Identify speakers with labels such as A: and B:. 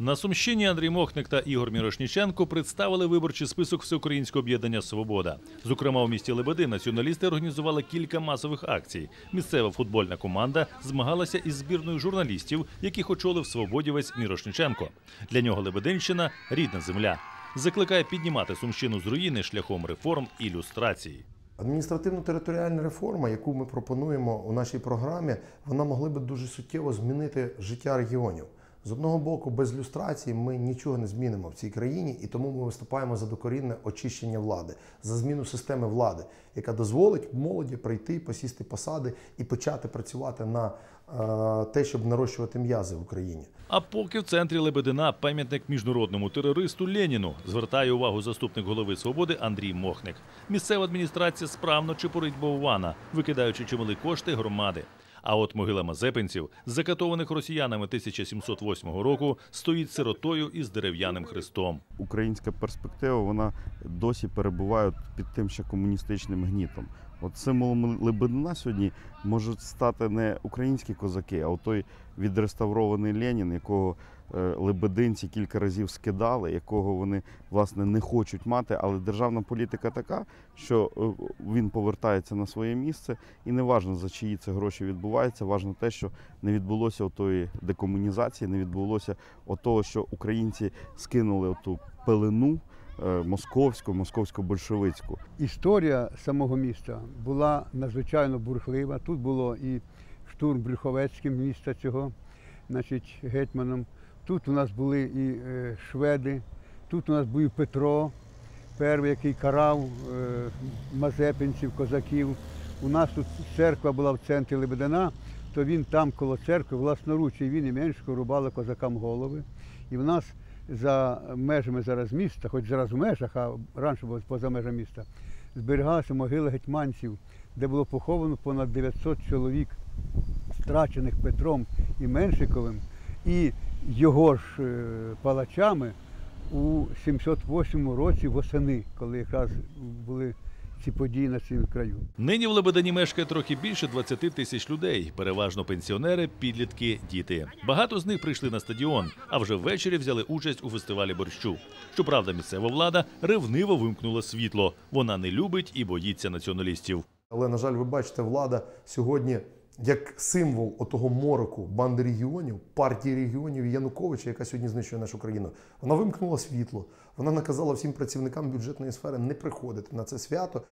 A: На Сумщині Андрій Мохник та Ігор Мірошніченко представили виборчий список Всеукраїнського об'єднання Свобода. Зокрема, у місті Лебеди націоналісти організували кілька масових акцій. Місцева футбольна команда змагалася із збірною журналістів, яких очолив свободівець Мірошніченко. Для нього Лебединщина рідна земля. Закликає піднімати Сумщину з руїни шляхом реформ і люстрації.
B: Адміністративно-територіальна реформа, яку ми пропонуємо у нашій програмі, вона могла би дуже суттєво змінити життя регіонів. З одного боку, без люстрації ми нічого не змінимо в цій країні, і тому ми виступаємо за докорінне очищення влади, за зміну системи влади, яка дозволить молоді прийти, посісти посади і почати працювати на е, те, щоб нарощувати м'язи в Україні.
A: А поки в центрі Лебедина пам'ятник міжнародному терористу Леніну звертає увагу заступник голови свободи Андрій Мохник. Місцева адміністрація справно чепурить Боввана, викидаючи чимали кошти громади. А от могила мазепинців, закатованих росіянами 1708 року, стоїть сиротою із дерев'яним хрестом.
C: українська перспектива вона досі перебуває під тим ще комуністичним гнітом. От символом Лебедина сьогодні можуть стати не українські козаки, а той відреставрований Ленін, якого е, лебединці кілька разів скидали, якого вони власне не хочуть мати. Але державна політика така, що е, він повертається на своє місце, і не важно за чиї це гроші відбувається. Важно те, що не відбулося отої декомунізації, не відбулося отого, що українці скинули оту пелену московську, московсько-большевицьку.
D: Історія самого міста була надзвичайно бурхлива. Тут було і штурм Брюховецьким міста цього, значить, гетьманом. Тут у нас були і е, шведи, тут у нас був і Петро, перший, який карав е, мазепинців, козаків. У нас тут церква була в центрі Лебедина, то він там коло церкви, власноруч, і він і Меншко рубали козакам голови. І в нас за межами зараз міста, хоч зараз в межах, а раніше було поза межами міста, зберігалася могила гетьманців, де було поховано понад 900 чоловік, страчених Петром і Меншиковим, і його ж е, палачами у 708 році восени, коли якраз були ці події на цьому краю.
A: Нині в Лебедині мешкає трохи більше 20 тисяч людей, переважно пенсіонери, підлітки, діти. Багато з них прийшли на стадіон, а вже ввечері взяли участь у фестивалі борщу. Щоправда, місцева влада ревниво вимкнула світло. Вона не любить і боїться націоналістів.
B: Але, на жаль, ви бачите, влада сьогодні як символ отого мороку банди регіонів, партії регіонів Януковича, яка сьогодні знищує нашу країну. Вона вимкнула світло. Вона наказала всім працівникам бюджетної сфери не приходити на це свято.